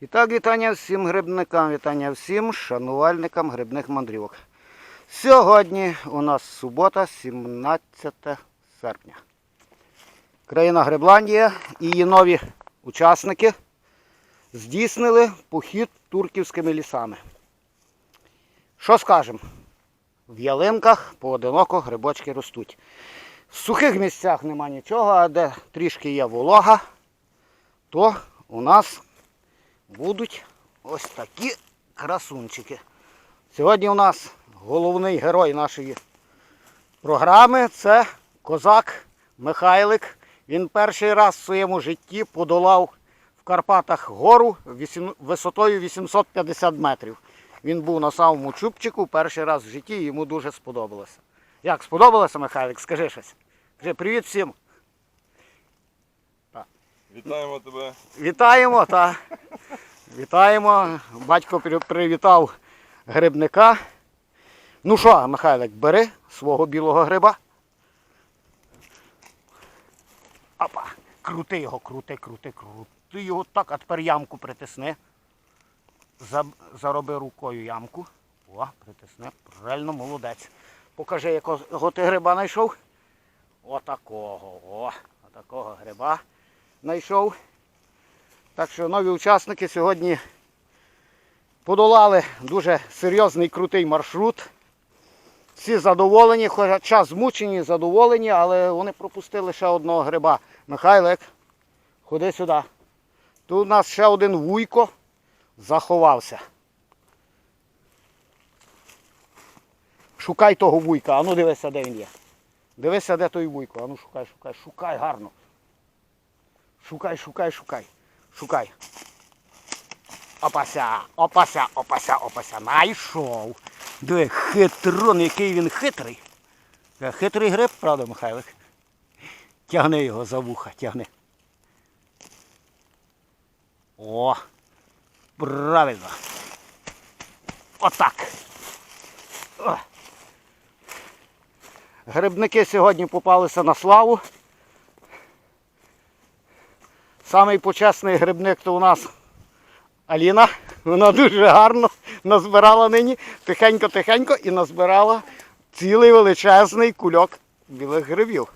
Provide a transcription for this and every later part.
І так, вітання всім грибникам, вітання всім шанувальникам грибних мандрівок. Сьогодні у нас субота, 17 серпня. Країна Грибландія і її нові учасники здійснили похід турківськими лісами. Що скажемо? В ялинках поодиноко грибочки ростуть. В сухих місцях нема нічого, а де трішки є волога, то у нас будуть ось такі красунчики. Сьогодні у нас головний герой нашої програми це козак Михайлик. Він перший раз в своєму житті подолав в Карпатах гору висотою 850 метрів. Він був на самому чубчику перший раз в житті і йому дуже сподобалося. Як сподобалося, Михайлик? Скажи щось. Скажи привіт всім. Вітаємо тебе. Вітаємо, та вітаємо. Батько привітав грибника. Ну що, Михайлик, бери свого білого гриба. Опа, крути його, крути, крути, крути його так, а тепер ямку притисни. Зароби рукою ямку. О, притисни. Правильно, молодець. Покажи, якого ти гриба знайшов. Отакого, о, отакого гриба знайшов. Так що нові учасники сьогодні подолали дуже серйозний крутий маршрут. Всі задоволені, хоча змучені, задоволені, але вони пропустили ще одного гриба. Михайлик, ходи сюди. Тут у нас ще один вуйко заховався. Шукай того вуйка, а ну дивися, де він є. Дивися, де той вуйко. А ну шукай, шукай, шукай гарно. Шукай, шукай, шукай. Шукай. Опася, опася, опася, опася. Найшов. Диви, хитрон, який він хитрий. Е, Хитрий гриб, правда, Михайлик? Тягни його за вуха, тягни. О! Правильно. Отак. О. Грибники сьогодні попалися на славу. Самий почесний грибник то у нас Аліна. Вона дуже гарно назбирала нині тихенько-тихенько і назбирала цілий величезний кульок білих грибів.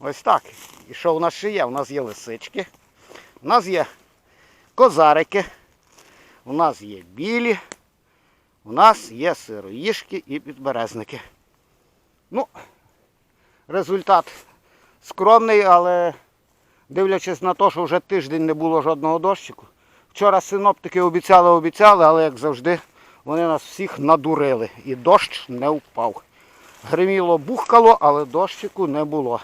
Ось так. І що в нас ще є? У нас є лисички, у нас є козарики, у нас є білі, у нас є сироїшки і підберезники. Ну, результат скромний, але дивлячись на те, що вже тиждень не було жодного дощику. Вчора синоптики обіцяли, обіцяли, але як завжди, вони нас всіх надурили. І дощ не впав. Гриміло, бухкало, але дощику не було.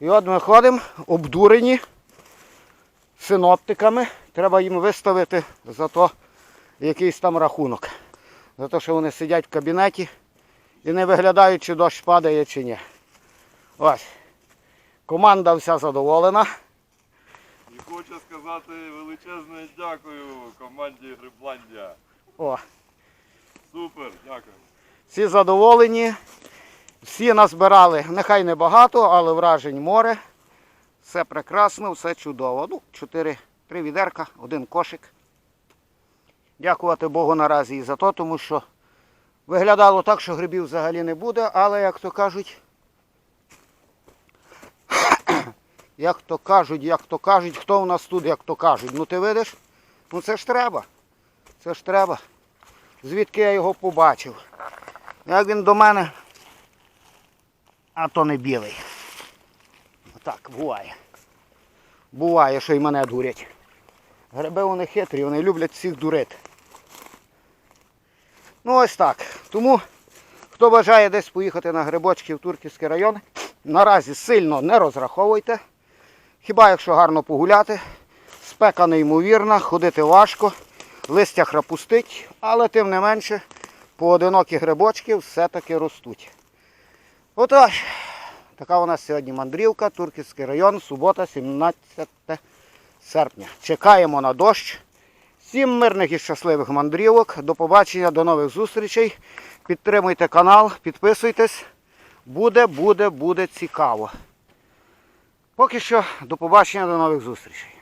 І от ми ходимо обдурені синоптиками. Треба їм виставити за то якийсь там рахунок. За те, що вони сидять в кабінеті і не виглядають, чи дощ падає, чи ні. Ось. Команда вся задоволена. І хочу сказати величезне дякую команді Грибландія. О, Супер, дякую. всі задоволені. Всі назбирали, нехай не багато, але вражень море. Все прекрасно, все чудово. Ну, чотири, три відерка, один кошик. Дякувати Богу наразі і за то, тому що виглядало так, що грибів взагалі не буде, але як то кажуть, як то кажуть, як то кажуть, хто у нас тут, як то кажуть. Ну ти видиш? Ну це ж треба. Це ж треба. Звідки я його побачив? Як він до мене, а то не білий. Так, буває. Буває, що й мене дурять. Гриби вони хитрі, вони люблять всіх дурити. Ну ось так. Тому, хто бажає десь поїхати на грибочки в Турківський район, наразі сильно не розраховуйте. Хіба якщо гарно погуляти, спека неймовірна, ходити важко, листя храпустить, але тим не менше поодинокі грибочки все-таки ростуть. Отож, така у нас сьогодні мандрівка, Турківський район, субота, 17 серпня. Чекаємо на дощ. Всім мирних і щасливих мандрівок. До побачення, до нових зустрічей. Підтримуйте канал, підписуйтесь. Буде, буде, буде цікаво. Поки що, до побачення, до нових зустрічей.